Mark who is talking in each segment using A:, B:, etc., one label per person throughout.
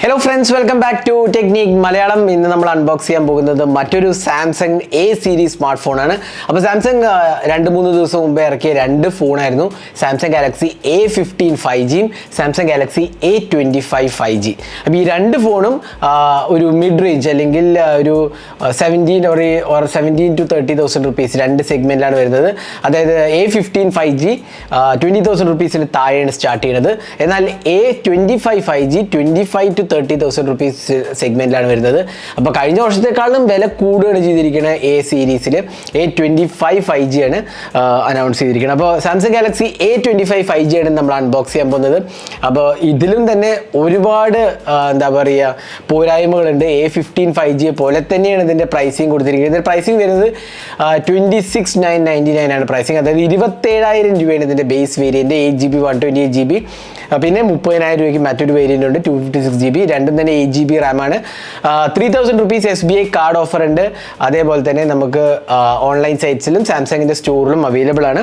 A: Hello friends welcome back to technic Malayalam ഇന്ന് നമ്മൾ unbox ചെയ്യാൻ പോകുന്നത് മറ്റൊരു സാംസങ് എ സീരീസ് സ്മാർട്ട് ഫോണാണ് അപ്പോൾ സാംസങ് രണ്ട് മൂന്ന് ദിവസം മുമ്പേ ഇറക്കിയ രണ്ട് ഫോണായിരുന്നു Samsung Galaxy A fifteen five ജിയും Samsung Galaxy A twenty five five G അപ്പോൾ ഈ രണ്ട് ഫോണും ഒരു മിഡ് റേഞ്ച് അല്ലെങ്കിൽ ഒരു seventeen or or seventeen to thirty thousand rupees രണ്ട് സെഗ്മെന്റിലാണ് വരുന്നത്. അതായത് A fifteen five G twenty thousand റുപ്പീസിന് താഴെയാണ് സ്റ്റാർട്ട് ചെയ്യുന്നത് എന്നാൽ A twenty five five G twenty five to thirty thousand rupees സെഗ്മെന്റിലാണ് വരുന്നത്. അപ്പോൾ കഴിഞ്ഞ വർഷത്തെക്കാളും വില കൂടുകയാണ് ചെയ്തിരിക്കുന്നത് എ സീരീസിൽ A twenty five five G ആണ് അനൗൺസ് ചെയ്തിരിക്കുന്നത് അപ്പോൾ Samsung Galaxy A twenty five five G ആണ് നമ്മൾ അൺബോക്സ് ചെയ്യാൻ പോകുന്നത്. അപ്പോൾ ഇതിലും തന്നെ ഒരുപാട് എന്താ പറയുക പോരായ്മകളുണ്ട്. എ ഫിഫ്റ്റീൻ ഫൈവ് ജിയെ പോലെ തന്നെയാണ് ഇതിന്റെ പ്രൈസിങ് കൊടുത്തിരിക്കുന്നത്. ഇതിന്റെ പ്രൈസിങ് വരുന്നത് twenty six nine ninety nine ആണ് പ്രൈസിങ് അതായത് ഇരുപത്തേഴായിരം രൂപയാണ് ഇതിന്റെ base variant eight G B one twenty eight G B പിന്നെ മുപ്പതിനായിരം രൂപയ്ക്ക് മറ്റൊരു വേരിയന്റ് ഉണ്ട് two fifty six G B രണ്ടും തന്നെ eight G B റാമാണ് three thousand rupees S B I card offer ഉണ്ട്. അതേപോലെ തന്നെ നമുക്ക് ഓൺലൈൻ സൈറ്റ്സിലും സാംസങ്ങിന്റെ സ്റ്റോറിലും അവൈലബിൾ ആണ്.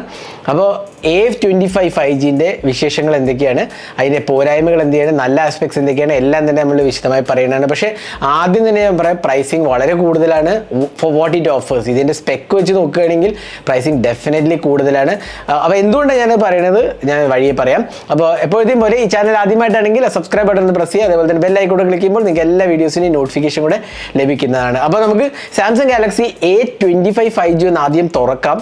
A: അപ്പോൾ A F twenty five five ജിന്റെ വിശേഷങ്ങൾ എന്തൊക്കെയാണ്? അതിന്റെ പോരായ്മകൾ എന്തൊക്കെയാണ്? നല്ല ആസ്പെക്ട്സ് എന്തൊക്കെയാണ്? എല്ലാം തന്നെ നമ്മൾ വിശദമായി പറയുന്നതാണ്. പക്ഷേ ആദ്യം തന്നെ ഞാൻ പറയാം പ്രൈസിങ് വളരെ കൂടുതലാണ് ഫോർ വാട്ട് ഇറ്റ് ഓഫേഴ്സ് ഇതിന്റെ സ്പെക്ക് വെച്ച് നോക്കുകയാണെങ്കിൽ പ്രൈസിങ് ഡെഫിനറ്റ്ലി കൂടുതലാണ്. അപ്പോൾ എന്തുകൊണ്ടാണ് ഞാൻ പറയുന്നത് ഞാൻ വഴിയെ പറയാം. അപ്പോൾ എപ്പോഴത്തെയും പോലെ ഈ ചാനൽ ആദ്യമായിട്ടാണെങ്കിൽ സബ്സ്ക്രൈബ് ബട്ടൺ പ്രസ് ചെയ്യുക. അതേപോലെ തന്നെ ബെല്ലൈക്കോട്ട് ക്ലിക്ക് ചെയ്യുമ്പോൾ നിങ്ങൾക്ക് എല്ലാ വീഡിയോസിന്റെയും നോട്ടിഫിക്കേഷൻ കൂടെ ലഭിക്കുന്നതാണ്. അപ്പോൾ നമുക്ക് Samsung Galaxy A twenty five five G ഒന്ന് ആദ്യം തുറക്കാം.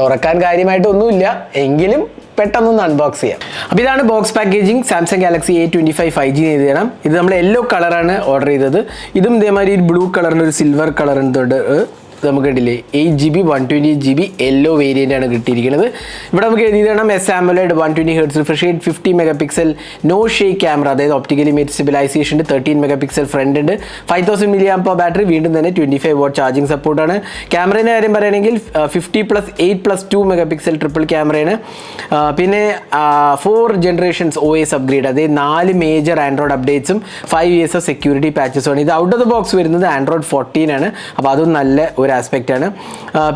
A: തുറക്കാൻ കാര്യമായിട്ടൊന്നുമില്ല. എങ്കിലും പെട്ടെന്നൊന്ന് അൺബോക്സ് ചെയ്യാം. അപ്പോൾ ഇതാണ് box packaging Samsung Galaxy A twenty five five G എഴുതണം ഇത് നമ്മൾ യെല്ലോ കളറാണ് ഓർഡർ ചെയ്തത്. ഇതും ഇതേമാതിരി ബ്ലൂ കളറിൽ ഒരു സിൽവർ എന്തുണ്ട് നമുക്ക് കണ്ടില്ലേ? Eight G B one twenty G B yellow variant ആണ് കിട്ടിയിരിക്കുന്നത്. ഇവിടെ നമുക്ക് എഴുതി തരണം S AMOLED one twenty hertz refresh rate fifty megapixel no shake camera അതായത് optically image stabilisation thirteen megapixel front ഉണ്ട്. Five thousand milli amp battery വീണ്ടും തന്നെ ട്വന്റി ഫൈവ് വാട്ട് ചാർജിങ് സപ്പോർട്ടാണ് ക്യാമറേന്റെ കാര്യം പറയുകയാണെങ്കിൽ fifty plus eight plus two mega pixel triple ക്യാമറയാണ് പിന്നെ four generations O S upgrade അതായത് നാല് മേജർ ആൻഡ്രോയിഡ് അപ്ഡേറ്റ്സും ഫൈവ് ഇയേഴ്സ് ഓഫ് സെക്യൂരിറ്റി പാച്ചസും ആണ്. ഇത് ഔട്ട് ഓഫ് ദ ബോക്സ് വരുന്നത് ആൻഡ്രോയിഡ് ഫോർട്ടീൻ ആണ്. അപ്പോൾ അതും നല്ല ഒരു ആസ്പെക്റ്റ് ആണ്.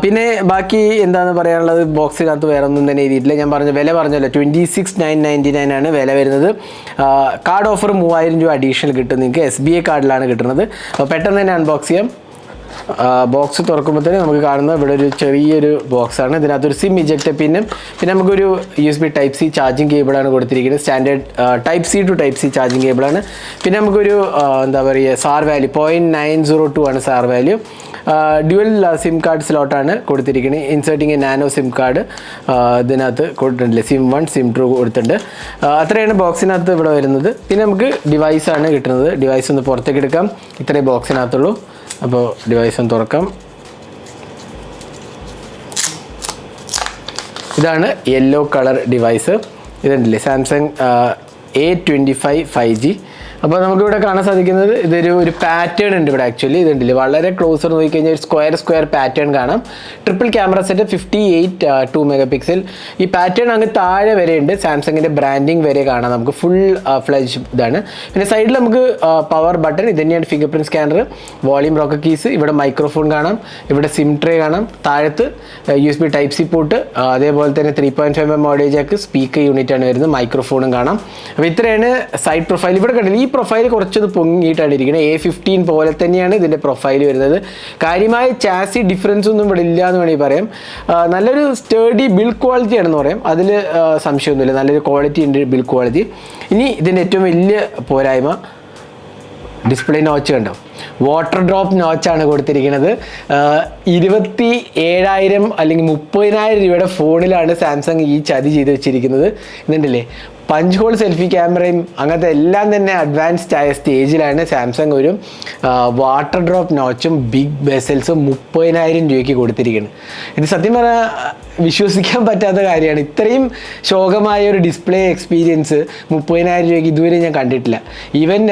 A: പിന്നെ ബാക്കി എന്താണ് പറയാനുള്ളത്? ബോക്സിനകത്ത് വേറെ ഒന്നും തന്നെ എഴുതിയിട്ടില്ല. ഞാൻ പറഞ്ഞ വില പറഞ്ഞല്ലോ. Twenty six nine ninety nine ആണ് വില വരുന്നത്. കാർഡ് ഓഫർ മൂവായിരം രൂപ അഡീഷണൽ കിട്ടും നിങ്ങൾക്ക്. എസ് ബി ഐ കാർഡിലാണ് കിട്ടുന്നത്. അപ്പോൾ പെട്ടെന്ന് തന്നെ അൺബോക്സ് ചെയ്യാം. ബോക്സ് തുറക്കുമ്പോൾ തന്നെ നമുക്ക് കാണുന്ന ഇവിടെ ഒരു ചെറിയൊരു ബോക്സാണ് ഇതിനകത്തൊരു സിം ഇജക്റ്റ് പിന്നും പിന്നെ നമുക്കൊരു U S B type C charging കേബിളാണ് കൊടുത്തിരിക്കുന്നത്. Standard type C to type C charging കേബിളാണ് പിന്നെ നമുക്കൊരു എന്താ പറയുക SAR value point nine zero two ആണ് SAR value dual SIM card സ്ലോട്ടാണ് കൊടുത്തിരിക്കുന്നത് ഇൻസേർട്ടിങ് നാനോ സിം കാർഡ് ഇതിനകത്ത് കൊടുത്തിട്ടുണ്ട്. സിം വൺ സിം ടു കൊടുത്തിട്ടുണ്ട്. അത്രയാണ് ബോക്സിനകത്ത് ഇവിടെ വരുന്നത്. പിന്നെ നമുക്ക് ഡിവൈസാണ് കിട്ടുന്നത്. ഡിവൈസ് ഒന്ന് പുറത്തേക്ക് എടുക്കാം. ഇത്രേ ബോക്സിനകത്തുള്ളൂ. അപ്പോൾ ഡിവൈസ് ഒന്ന് തുറക്കാം. ഇതാണ് യെല്ലോ കളർ ഡിവൈസ് ഇതുണ്ടല്ലേ? Samsung A twenty five five G അപ്പോൾ നമുക്കിവിടെ കാണാൻ സാധിക്കുന്നത് ഇതൊരു ഒരു പാറ്റേൺ ഉണ്ട് ഇവിടെ ആക്ച്വലി ഇതുണ്ടല്ലേ? വളരെ ക്ലോസർ നോക്കിക്കഴിഞ്ഞാൽ ഒരു സ്ക്വയർ സ്ക്വയർ പാറ്റേൺ കാണാം. Triple camera set fifty eight two megapixel ഈ പാറ്റേൺ അങ്ങ് താഴെ വരെ ഉണ്ട് സാംസങ്ങിന്റെ ബ്രാൻഡിങ് വരെ കാണാം. നമുക്ക് ഫുൾ ഫ്ലജ് ഇതാണ്. പിന്നെ സൈഡിൽ നമുക്ക് പവർ ബട്ടൺ ഇത് തന്നെയാണ് fingerprint scanner volume rocker keys ഇവിടെ മൈക്രോഫോൺ കാണാം. ഇവിടെ സിം ട്രേ കാണാം. താഴത്ത് U S B type C port അതേപോലെ തന്നെ three point five M audio jack speaker unit ആണ് വരുന്നത്. മൈക്രോഫോണും കാണാം. അപ്പോൾ ഇത്രയാണ് സൈഡ് പ്രൊഫൈൽ ഇവിടെ കണ്ടില്ല? ഈ പ്രൊഫൈൽ കുറച്ചൊന്ന് പൊങ്ങിയിട്ടാണ് ഇരിക്കുന്നത് എ ഫിഫ്റ്റീൻ പോലെ തന്നെയാണ് ഇതിന്റെ പ്രൊഫൈൽ വരുന്നത്. കാര്യമായ ചാസി ഡിഫറൻസ് ഒന്നും ഇവിടെ ഇല്ല എന്ന് വേണമെങ്കിൽ പറയാം. നല്ലൊരു സ്റ്റേഡി ബിൽഡ് ക്വാളിറ്റി ആണെന്ന് പറയാം. അതിൽ സംശയമൊന്നുമില്ല. നല്ലൊരു ക്വാളിറ്റി ഉണ്ട് ബിൽഡ് ക്വാളിറ്റി ഇനി ഇതിന്റെ ഏറ്റവും വലിയ പോരായ്മ ഡിസ്പ്ലേ നോച്ച് കണ്ടോ? വാട്ടർ ഡ്രോപ്പ് നോച്ചാണ് കൊടുത്തിരിക്കുന്നത്. ഇരുപത്തി ഏഴായിരം അല്ലെങ്കിൽ മുപ്പതിനായിരം രൂപയുടെ ഫോണിലാണ് സാംസങ് ഈ ചതി ചെയ്ത് വെച്ചിരിക്കുന്നത്. ഇതുണ്ടല്ലേ? പഞ്ച് ഹോൾ സെൽഫി ക്യാമറയും അങ്ങനത്തെ എല്ലാം തന്നെ അഡ്വാൻസ്ഡ് ആയ സ്റ്റേജിലാണ് സാംസങ് ഒരു വാട്ടർ ഡ്രോപ്പ് നോച്ചും ബിഗ് ബെസൽസും മുപ്പതിനായിരം രൂപയ്ക്ക് കൊടുത്തിരിക്കുന്നത് ഇത് സത്യം പറഞ്ഞാൽ വിശ്വസിക്കാൻ പറ്റാത്ത കാര്യമാണ്. ഇത്രയും ശോകമായ ഒരു ഡിസ്പ്ലേ എക്സ്പീരിയൻസ് മുപ്പതിനായിരം രൂപയ്ക്ക് ഇതുവരെ ഞാൻ കണ്ടിട്ടില്ല. ഈവൻ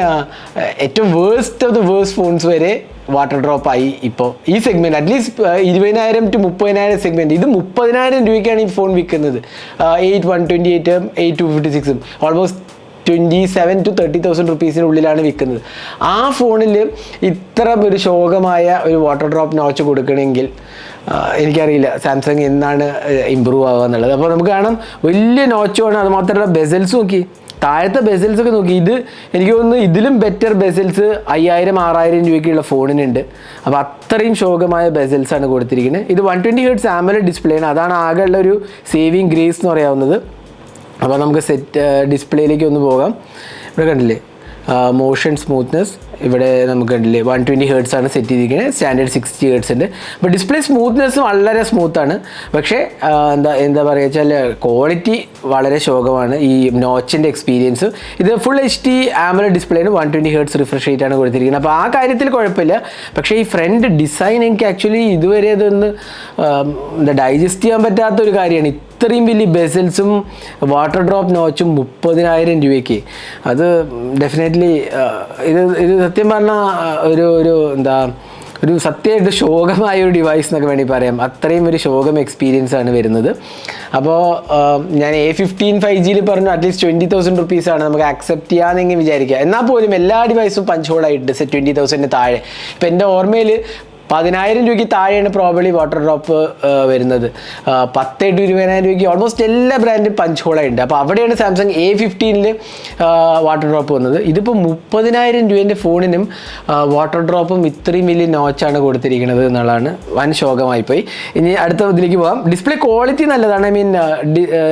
A: ഏറ്റവും worst of the worst phones വരെ വാട്ടർ ഡ്രോപ്പ് ആയി ഇപ്പോൾ ഈ സെഗ്മെന്റ് അറ്റ്ലീസ്റ്റ് ഇരുപതിനായിരം ടു മുപ്പതിനായിരം സെഗ്മെന്റ് ഇത് മുപ്പതിനായിരം രൂപയ്ക്കാണ് ഈ ഫോൺ വിൽക്കുന്നത്. എയ്റ്റ് വൺ ട്വന്റി എയ്റ്റും എയ്റ്റ് ടു ഫിഫ്റ്റി സിക്സും almost twenty seven to thirty thousand റുപ്പീസിനുള്ളിലാണ് വിൽക്കുന്നത്. ആ ഫോണിൽ ഇത്ര ഒരു ശോകമായ ഒരു വാട്ടർ ഡ്രോപ്പ് നോച്ച് കൊടുക്കണമെങ്കിൽ എനിക്കറിയില്ല സാംസങ് എന്നാണ് ഇമ്പ്രൂവ് ആവുക എന്നുള്ളത്. അപ്പോൾ നമുക്ക് കാണാം വലിയ നോച്ചുമാണ് അത് മാത്രമല്ല ബെസൽസ് നോക്കി. താഴത്തെ ബെസൽസ് ഒക്കെ നോക്കി. ഇത് എനിക്ക് തോന്നുന്നു ഇതിലും ബെറ്റർ ബെസൽസ് അയ്യായിരം ആറായിരം രൂപയ്ക്കുള്ള ഫോണിനുണ്ട് അപ്പോൾ അത്രയും ശോകമായ ബെസൽസ് ആണ് കൊടുത്തിരിക്കുന്നത്. ഇത് one twenty hertz AMOLED display ആണ്. അതാണ് ആകെയുള്ള ഒരു സേവിങ് ഗ്രേസ് എന്ന് പറയാവുന്നത്. അപ്പോൾ നമുക്ക് സെറ്റ് ഡിസ്പ്ലേയിലേക്ക് ഒന്ന് പോകാം. ഇവിടെ കണ്ടില്ലേ? മോഷൻ സ്മൂത്ത്നെസ് ഇവിടെ നമുക്ക് കണ്ടില്ലേ വൺ ട്വന്റി ഹേർട്സ് ആണ് സെറ്റ് ചെയ്തിരിക്കുന്നത്. സ്റ്റാൻഡേർഡ് സിക്സ്റ്റി ഹേർട്സ് ഉണ്ട്. അപ്പോൾ ഡിസ്പ്ലേ സ്മൂത്ത്നെസ് വളരെ സ്മൂത്താണ് പക്ഷേ എന്താ എന്താ പറയുക വെച്ചാൽ ക്വാളിറ്റി വളരെ ശോകമാണ്. ഈ നോച്ചിന്റെ എക്സ്പീരിയൻസ് ഇത് full H D AMOLED ഡിസ്പ്ലേന് one twenty hertz refresh rate ആണ് കൊടുത്തിരിക്കുന്നത്. അപ്പോൾ ആ കാര്യത്തിൽ കുഴപ്പമില്ല. പക്ഷേ ഈ ഫ്രണ്ട് ഡിസൈൻ എനിക്ക് ആക്ച്വലി ഇതുവരെ അതൊന്ന് എന്താ ഡൈജസ്റ്റ് ചെയ്യാൻ പറ്റാത്ത ഒരു കാര്യമാണ്. ഇത്രയും വലിയ ബെസൽസും വാട്ടർ ഡ്രോപ്പ് നോച്ചും മുപ്പതിനായിരം രൂപയ്ക്ക്. അത് ഡെഫിനറ്റ്ലി ഇത് ഇത് സത്യം പറഞ്ഞാൽ ഒരു ഒരു എന്താ ഒരു സത്യമായിട്ട് ശോകമായ ഒരു ഡിവൈസ് എന്നൊക്കെ വേണമെങ്കിൽ പറയാം. അത്രയും ഒരു ശോകം എക്സ്പീരിയൻസ് ആണ് വരുന്നത്. അപ്പോൾ ഞാൻ എ ഫിഫ്റ്റീൻ ഫൈവ് ജിയിൽ പറഞ്ഞു അറ്റ്ലീസ്റ്റ് ട്വന്റി തൗസൻഡ് റുപ്പീസാണ് നമുക്ക് ആക്സെപ്റ്റ് ചെയ്യാമെന്നെങ്കിൽ വിചാരിക്കുക. എന്നാൽ പോലും എല്ലാ ഡിവൈസും പഞ്ച് ഹോളായിട്ട് ട്വന്റി തൗസൻഡിന് താഴെ. ഇപ്പം എന്റെ ഓർമ്മയിൽ പതിനായിരം രൂപയ്ക്ക് താഴെയാണ് പ്രോബബ്ലി വാട്ടർ ഡ്രോപ്പ് വരുന്നത്. പത്തെട്ട് ഇരുപതിനായിരം രൂപയ്ക്ക് ഓൾമോസ്റ്റ് എല്ലാ ബ്രാൻഡും പഞ്ച് ഹോളുണ്ട് അപ്പോൾ അവിടെയാണ് സാംസങ് എ ഫിഫ്റ്റീനിൽ വാട്ടർ ഡ്രോപ്പ് വന്നത്. ഇതിപ്പോൾ മുപ്പതിനായിരം രൂപേന്റെ ഫോണിനും വാട്ടർ ഡ്രോപ്പും ഇത്രയും വലിയ നോച്ചാണ് കൊടുത്തിരിക്കുന്നത് എന്നുള്ളതാണ് വൻ ശോകമായിപ്പോയി. ഇനി അടുത്ത ഇതിലേക്ക് പോകാം. ഡിസ്പ്ലേ ക്വാളിറ്റി നല്ലതാണ്. ഐ മീൻ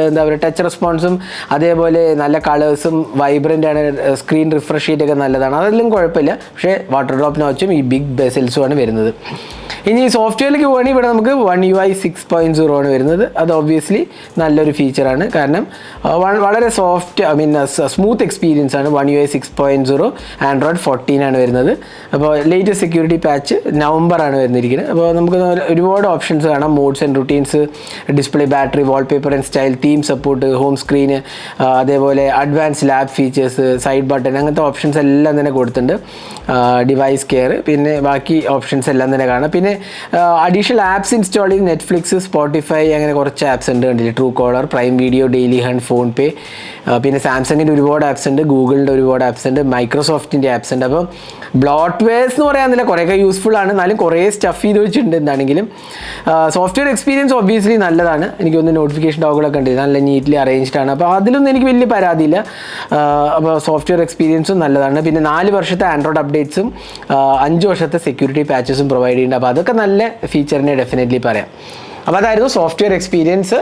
A: എന്താ പറയുക ടച്ച് റെസ്പോൺസും അതേപോലെ നല്ല കളേഴ്സും വൈബ്രന്റ് ആണ്. സ്ക്രീൻ റിഫ്രഷ് ഒക്കെ നല്ലതാണ്. അതെല്ലാം കുഴപ്പമില്ല. പക്ഷേ വാട്ടർ ഡ്രോപ്പ് നോച്ചും ഈ ബിഗ് ബെസൽസും ആണ് വരുന്നത്. ഇനി സോഫ്റ്റ്വെയറിലേക്ക് പോവുകയാണെങ്കിൽ ഇവിടെ നമുക്ക് one U I six point zero ആണ് വരുന്നത്. അത് ഒബ്വിയസ്ലി നല്ലൊരു ഫീച്ചറാണ് കാരണം വളരെ soft I mean smooth experience ആണ് one U I six point zero android fourteen ആണ് വരുന്നത്. അപ്പോൾ ലേറ്റസ്റ്റ് സെക്യൂരിറ്റി പാച്ച് നവംബർ ആണ് വരുന്നിരിക്കുന്നത് അപ്പോൾ നമുക്ക് ഒരുപാട് ഓപ്ഷൻസ് കാണാം. Modes and routines display battery wallpaper and style theme support home screen അതേപോലെ advance lab features side button അങ്ങനത്തെ ഓപ്ഷൻസ് എല്ലാം തന്നെ കൊടുത്തിട്ടുണ്ട്. ഡിവൈസ് കെയർ പിന്നെ ബാക്കി ഓപ്ഷൻസ് എല്ലാം തന്നെ കാണാം. പിന്നെ അഡീഷണൽ ആപ്സ് ഇൻസ്റ്റാൾ ചെയ്ത് നെറ്റ്ഫ്ലിക്സ് സ്പോട്ടിഫൈ അങ്ങനെ കുറച്ച് ആപ്സ് ഉണ്ട് കണ്ടില്ലേ? Truecaller Prime Video Dailyhunt PhonePe പിന്നെ സാംസങ്ങിന്റെ ഒരുപാട് ആപ്സ് ഉണ്ട് ഗൂഗിളിന്റെ ഒരുപാട് ആപ്സ് ഉണ്ട് മൈക്രോസോഫ്റ്റിന്റെ ആപ്സ് ഉണ്ട്. അപ്പം ബ്ലോട്ട് എന്ന് പറയാനില്ല കുറേയൊക്കെ യൂസ്ഫുൾ ആണ്. എന്നാലും കുറേ സ്റ്റഫ് ചെയ്ത് വെച്ചിട്ടുണ്ട് എന്താണെങ്കിലും. സോഫ്റ്റ്വെയർ എക്സ്പീരിയൻസ് ഒബ്വിയസ്ലി നല്ലതാണ്. എനിക്ക് ഒന്ന് നോട്ടിഫിക്കേഷൻ ഡോഗുകളൊക്കെ ഉണ്ട് നല്ല നീറ്റ്ലി അറേഞ്ച്ഡ് ആണ്. അപ്പോൾ അതിലൊന്നും എനിക്ക് വലിയ പരാതിയില്ല. അപ്പോൾ സോഫ്റ്റ്വെയർ എക്സ്പീരിയൻസും നല്ലതാണ്. പിന്നെ നാല് വർഷത്തെ ആൻഡ്രോയിഡ് അപ്ഡേറ്റ്സും അഞ്ച് വർഷത്തെ സെക്യൂരിറ്റി പാച്ചസും പ്രൊവൈഡ് ചെയ്യുന്നുണ്ട് അപ്പോൾ അതൊക്കെ നല്ല ഫീച്ചറിനെ ഡെഫിനറ്റ്ലി പറയാം. അപ്പോൾ അതായിരുന്നു software experience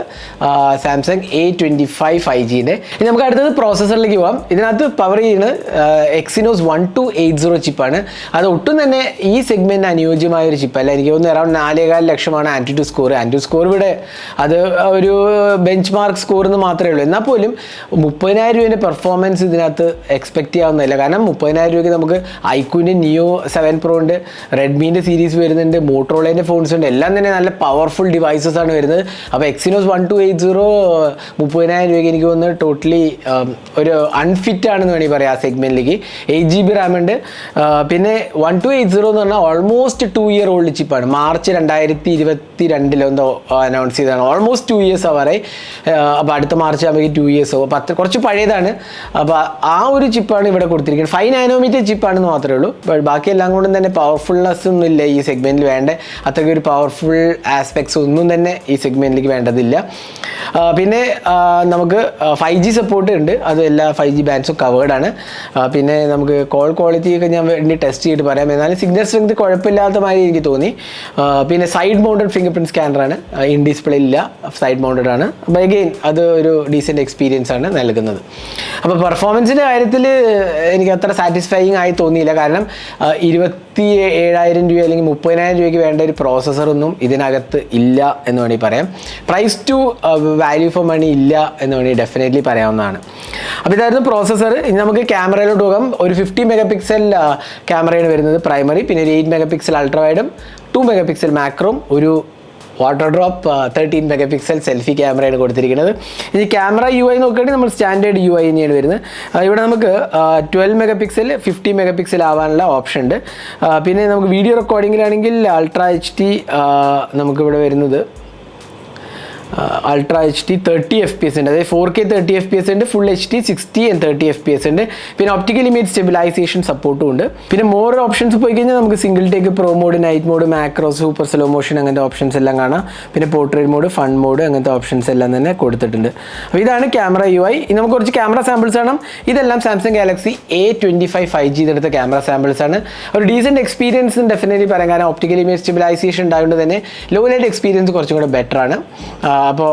A: Samsung A twenty five five ജിന്റെ ഇനി നമുക്ക് അടുത്തത് പ്രോസസ്സറിലേക്ക് പോകാം ഇതിനകത്ത് പവർ ചെയ്യുന്നത് Exynos one two eight zero ചിപ്പാണ് അത് ഒട്ടും തന്നെ ഈ സെഗ്മെന്റിന് അനുയോജ്യമായ ഒരു ചിപ്പല്ല എനിക്ക് തോന്നുന്നു അറൗണ്ട് നാലേകാൽ ലക്ഷമാണ് ആന്റിറ്റു സ്കോർ ആന്റിറ്റു സ്കോർ ഇവിടെ അത് ഒരു ബെഞ്ച് മാർക്ക് സ്കോർ എന്ന് മാത്രമേ ഉള്ളൂ. എന്നാൽ പോലും മുപ്പതിനായിരം രൂപേന്റെ പെർഫോമൻസ് ഇതിനകത്ത് എക്സ്പെക്ട് ചെയ്യാവുന്നതല്ല. കാരണം മുപ്പതിനായിരം രൂപയ്ക്ക് നമുക്ക് ഐക്യൂന്റെ നിയോ സെവൻ പ്രോ ഉണ്ട് റെഡ്മീന്റെ സീരീസ് വരുന്നുണ്ട് മോട്ടോറോളേന്റെ ഫോൺസ് ഉണ്ട്. എല്ലാം തന്നെ നല്ല പവർഫുൾ ഡിവൈസസ് ആണ് വരുന്നത്. അപ്പോൾ Exynos one two eight zero മുപ്പതിനായിരം രൂപയ്ക്ക് എനിക്ക് തോന്നുന്നത് ടോട്ടലി ഒരു അൺഫിറ്റ് ആണെന്ന് വേണമെങ്കിൽ പറയാം ആ സെഗ്മെന്റിലേക്ക് എയ്റ്റ് ജി ബി റാം ഉണ്ട്. പിന്നെ വൺ ടു എയ്റ്റ് സീറോ എന്ന് പറഞ്ഞാൽ ഓൾമോസ്റ്റ് ടു ഇയർ ഓൾഡ് ചിപ്പാണ് മാർച്ച് രണ്ടായിരത്തി ഇരുപത്തി രണ്ടിലോ എന്തോ അനൗൺസ് ചെയ്തതാണ്. ഓൾമോസ്റ്റ് ടു ഇയേഴ്സ് ആവാറായി. അപ്പോൾ അടുത്ത മാർച്ച് ആകുമ്പോൾ ടു ഇയേഴ്സ് ആവും. അപ്പോൾ അത്ര കുറച്ച് പഴയതാണ്. അപ്പോൾ ആ ഒരു ചിപ്പാണ് ഇവിടെ കൊടുത്തിരിക്കുന്നത്. ഫൈവ് നാനോമീറ്റർ ചിപ്പാണെന്ന് മാത്രമേ ഉള്ളൂ. ബാക്കി എല്ലാം കൊണ്ടും തന്നെ പവർഫുൾനെസ് ഒന്നും ഇല്ല ഈ സെഗ്മെന്റിൽ വേണ്ട. അത്രയ്ക്ക് ഒരു പവർഫുൾ ആസ്പെക്ട്സ് ഒന്നും തന്നെ ഈ സെഗ്മെന്റിലേക്ക് വേണ്ടതില്ല. പിന്നെ നമുക്ക് ഫൈവ് ജി സപ്പോർട്ട് ഉണ്ട്. അത് എല്ലാ ഫൈവ് ജി ബാൻഡ്സും കവേർഡ് ആണ്. പിന്നെ നമുക്ക് കോൾ ക്വാളിറ്റി ഒക്കെ ഞാൻ വേണ്ടി ടെസ്റ്റ് ചെയ്തിട്ട് പറയാം. എന്നാലും സിഗ്നൽ സ്ട്രെങ്ത് കുഴപ്പമില്ലാത്ത മാതിരി എനിക്ക് തോന്നി. പിന്നെ സൈഡ് മൗണ്ടഡ് ഫിംഗർ പ്രിന്റ് സ്കാനറാണ് ഇൻ ഡിസ്പ്ലേ ഇല്ല. സൈഡ് മൗണ്ടഡ് ആണ്. അപ്പോൾ അഗെയിൻ അത് ഒരു ഡീസന്റ് എക്സ്പീരിയൻസ് ആണ് നൽകുന്നത്. അപ്പോൾ പെർഫോമൻസിന്റെ കാര്യത്തിൽ എനിക്ക് അത്ര സാറ്റിസ്ഫൈയിങ് ആയി തോന്നിയില്ല. കാരണം ആ, ഇരുപത്തി ഏഴായിരം രൂപ അല്ലെങ്കിൽ മുപ്പതിനായിരം രൂപയ്ക്ക് വേണ്ട ഒരു പ്രോസസ്സറൊന്നും ഇതിനകത്ത് ഇല്ല എന്ന് വേണമെങ്കിൽ പറയാം. Price to value for money ഇല്ല എന്ന് വേണമെങ്കിൽ ഡെഫിനറ്റ്ലി പറയാവുന്നതാണ്. അപ്പോൾ ഇതായിരുന്നു പ്രോസസ്സർ ഇനി നമുക്ക് ക്യാമറയിലോട്ട് പോകാം. ഒരു ഫിഫ്റ്റി മെഗാ പിക്സൽ ക്യാമറയാണ് വരുന്നത് പ്രൈമറി പിന്നെ ഒരു എയ്റ്റ് മെഗാ പിക്സൽ അൾട്രാവൈഡും ടു മെഗാ പിക്സൽ മാക്രോം ഒരു water drop thirteen megapixel selfie ക്യാമറയാണ് കൊടുത്തിരിക്കുന്നത്. ഇനി ക്യാമറ യു ഐ നോക്കുകയാണെങ്കിൽ നമ്മൾ സ്റ്റാൻഡേർഡ് യു ഐ തന്നെയാണ് വരുന്നത്. ഇവിടെ നമുക്ക് twelve mega pixel fifty mega pixel ആവാനുള്ള ഓപ്ഷൻ ഉണ്ട്. പിന്നെ നമുക്ക് വീഡിയോ റെക്കോർഡിങ്ങിലാണെങ്കിൽ അൾട്രാ എച്ച് ഡി നമുക്കിവിടെ വരുന്നത് ultra H D thirty F P S ഉണ്ട്. അതായത് four K thirty F P S ഉണ്ട് full H D sixty and thirty F P S ഉണ്ട്. പിന്നെ ഒപ്റ്റിക്കൽ ഇമേജ് സ്റ്റെബിലൈസേഷൻ സപ്പോർട്ടും ഉണ്ട്. പിന്നെ മോർ ഓപ്ഷൻസ് പോയി കഴിഞ്ഞാൽ നമുക്ക് single take pro mode night mode macro super slow motion അങ്ങനത്തെ ഓപ്ഷൻസ് എല്ലാം കാണാം. പിന്നെ പോർട്രേറ്റ് മോഡ് ഫൺ മോഡ് അങ്ങനത്തെ ഓപ്ഷൻസ് എല്ലാം തന്നെ കൊടുത്തിട്ടുണ്ട്. അപ്പോൾ ഇതാണ് ക്യാമറ യു ഐ നമുക്ക് കുറച്ച് ക്യാമറ സാമ്പിൾസ് ആണ് ഇതെല്ലാം Samsung Galaxy A twenty five five G എടുത്ത ക്യാമറ സാമ്പിൾസ് ആണ്. ഒരു ഡീസന്റ് എക്സ്പീരിയൻസ് ഡെഫിനറ്റ്ലി പറയാൻ കാരണം ഒപ്റ്റിക്കൽ ഇമേജ് സ്റ്റെബിലൈസേഷൻ ഉണ്ടായതുകൊണ്ട് തന്നെ ലോ ലൈറ്റ് എക്സ്പീരിയൻസ് കുറച്ചും കൂടെ ബെറ്റർ ആണ്. അപ്പോൾ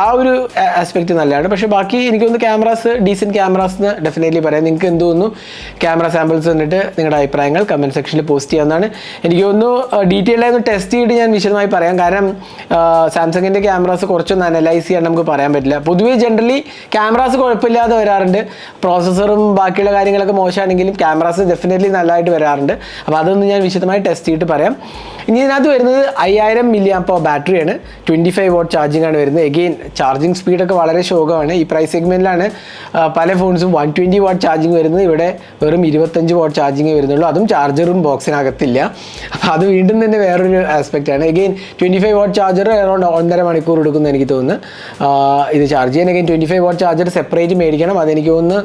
A: ആ ഒരു ആസ്പെക്ട് നല്ലതാണ്. പക്ഷേ ബാക്കി എനിക്ക് തോന്നുന്നു ക്യാമറാസ് ഡീസന്റ് ക്യാമറാസ് എന്ന് ഡെഫിനറ്റ്ലി പറയാം. നിങ്ങൾക്ക് എന്ത് തോന്നുന്നു? ക്യാമറ സാമ്പിൾസ് വന്നിട്ട് നിങ്ങളുടെ അഭിപ്രായങ്ങൾ കമന്റ് സെക്ഷനിൽ പോസ്റ്റ് ചെയ്യാവുന്നതാണ്. എനിക്ക് തോന്നുന്നു ഡീറ്റെയിൽ ആയി ഒന്ന് ടെസ്റ്റ് ചെയ്തിട്ട് ഞാൻ വിശദമായി പറയാം. കാരണം സാംസങ്ങിന്റെ ക്യാമറാസ് കുറച്ചൊന്ന് അനലൈസ് ചെയ്യാൻ നമുക്ക് പറയാൻ പറ്റില്ല. പൊതുവേ ജനറലി ക്യാമറാസ് കുഴപ്പമില്ലാതെ വരാറുണ്ട്. പ്രോസസ്സറും ബാക്കിയുള്ള കാര്യങ്ങളൊക്കെ മോശമാണെങ്കിലും ക്യാമറാസ് ഡെഫിനറ്റ്ലി നല്ലതായിട്ട് വരാറുണ്ട്. അപ്പോൾ അതൊന്ന് ഞാൻ വിശദമായി ടെസ്റ്റ് ചെയ്തിട്ട് പറയാം. ഇനി ഇതിനകത്ത് വരുന്നത് അയ്യായിരം മില്ലി അപ്പോൾ ബാറ്ററിയാണ് ട്വന്റി ഫൈവ് വോട്ട് ചാർജിംഗ് ആണ് വരുന്നത്. എഗെയിൻ ചാർജിങ് സ്പീഡൊക്കെ വളരെ ശോകമാണ്. ഈ പ്രൈസ് സെഗ്മെന്റിലാണ് പല ഫോൺസും വൺ ട്വന്റി വാട്ട് ചാർജിങ് വരുന്നത്. ഇവിടെ വെറും ഇരുപത്തഞ്ച് വാട്ട് ചാർജിങ് വരുന്നുള്ളൂ. അതും ചാർജറും ബോക്സിനകത്തില്ല അപ്പോൾ അത് വീണ്ടും തന്നെ വേറൊരു ആസ്പെക്റ്റ് ആണ്. Again twenty five watt charger around ഒന്നര മണിക്കൂർ എടുക്കുന്നു എനിക്ക് തോന്നുന്നു. ഇത് ചാർജ് ചെയ്യാൻ. Again twenty five watt charger separate മേടിക്കണം. അതെനിക്ക് തോന്നുന്നു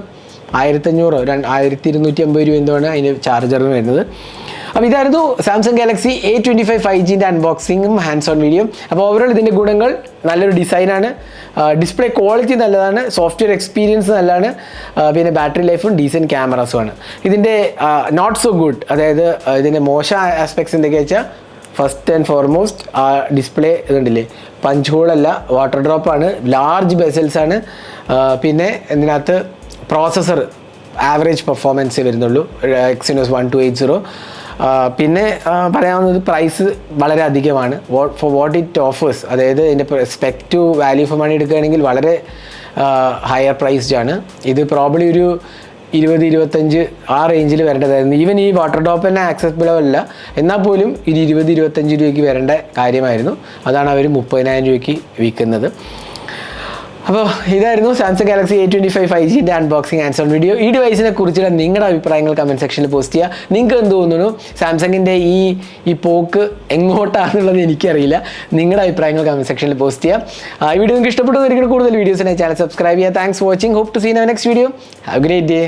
A: ആയിരത്തഞ്ഞൂറോ രണ്ട് ആയിരത്തി ഇരുന്നൂറ്റി അമ്പത് രൂപ എന്താണ് അതിന് ചാർജറിന് വരുന്നത്. അപ്പോൾ ഇതായിരുന്നു Samsung Galaxy A twenty five five ജിന്റെ അൺബോക്സിങ്ങും ഹാൻഡ്സ് ഓൺ വീഡിയോ അപ്പോൾ ഓവറോൾ ഇതിന്റെ ഗുണങ്ങൾ നല്ലൊരു ഡിസൈനാണ് ഡിസ്പ്ലേ ക്വാളിറ്റി നല്ലതാണ് സോഫ്റ്റ്വെയർ എക്സ്പീരിയൻസ് നല്ലതാണ് പിന്നെ ബാറ്ററി ലൈഫും ഡീസന്റ് ക്യാമറാസുമാണ് ഇതിന്റെ നോട്ട് സോ ഗുഡ് അതായത് ഇതിന്റെ മോശം ആസ്പെക്ട്സ് എന്തൊക്കെയാ വെച്ചാൽ ഫസ്റ്റ് ആൻഡ് ഫോർമോസ്റ്റ് ആ ഡിസ്പ്ലേ ഇതുണ്ടല്ലേ പഞ്ച് ഹോളല്ല വാട്ടർ ഡ്രോപ്പ് ആണ് ലാർജ് ബെസൽസ് ആണ് പിന്നെ ഇതിനകത്ത് പ്രോസസ്സർ ആവറേജ് പെർഫോമൻസേ വരുന്നുള്ളൂ Exynos one two eight zero പിന്നെ പറയാവുന്നത് പ്രൈസ് വളരെ അധികമാണ്. ഫോർ വാട്ട് ഇറ്റ് ഓഫേഴ്സ് അതായത് ഇതിന്റെ spec to value for money എടുക്കുകയാണെങ്കിൽ വളരെ ഹയർ പ്രൈസ്ഡ് ആണ്. ഇത് പ്രോബ്ലി ഒരു ഇരുപത് ഇരുപത്തഞ്ച് ആ റേഞ്ചിൽ വരേണ്ടതായിരുന്നു. ഈവൻ ഈ വാട്ടർ ടോപ്പ് തന്നെ ആക്സസിബിൾ അല്ല. എന്നാൽ പോലും ഇത് ഇരുപത് ഇരുപത്തഞ്ച് രൂപയ്ക്ക് വരേണ്ട കാര്യമായിരുന്നു. അതാണ് അവർ മുപ്പതിനായിരം രൂപയ്ക്ക് വിൽക്കുന്നത്. അപ്പോൾ ഇതായിരുന്നു Samsung Galaxy A twenty five five ജിന്റെ unboxing on video ഈ ഡിവൈസിനെ കുറിച്ചുള്ള നിങ്ങളുടെ അഭിപ്രായങ്ങൾ കമന്റ് സെക്ഷനിൽ പോസ്റ്റ് ചെയ്യുക. നിങ്ങൾക്ക് എന്ത് തോന്നുന്നു? സാംസങ്ങിന്റെ ഈ ഈ പോക്ക് എങ്ങോട്ടാണെന്നുള്ളത് എനിക്കറിയില്ല. നിങ്ങളുടെ അഭിപ്രായങ്ങൾ കമന്റ് സെക്ഷനിൽ പോസ്റ്റ് ചെയ്യുക. ഈ വീഡിയോ നിങ്ങൾക്ക് ഇഷ്ടപ്പെട്ടു കൂടുതൽ വീഡിയോസിനെ ചാനൽ സബ്സ്ക്രൈബ് ചെയ്യുക. Thanks watching hope to seen next video have great day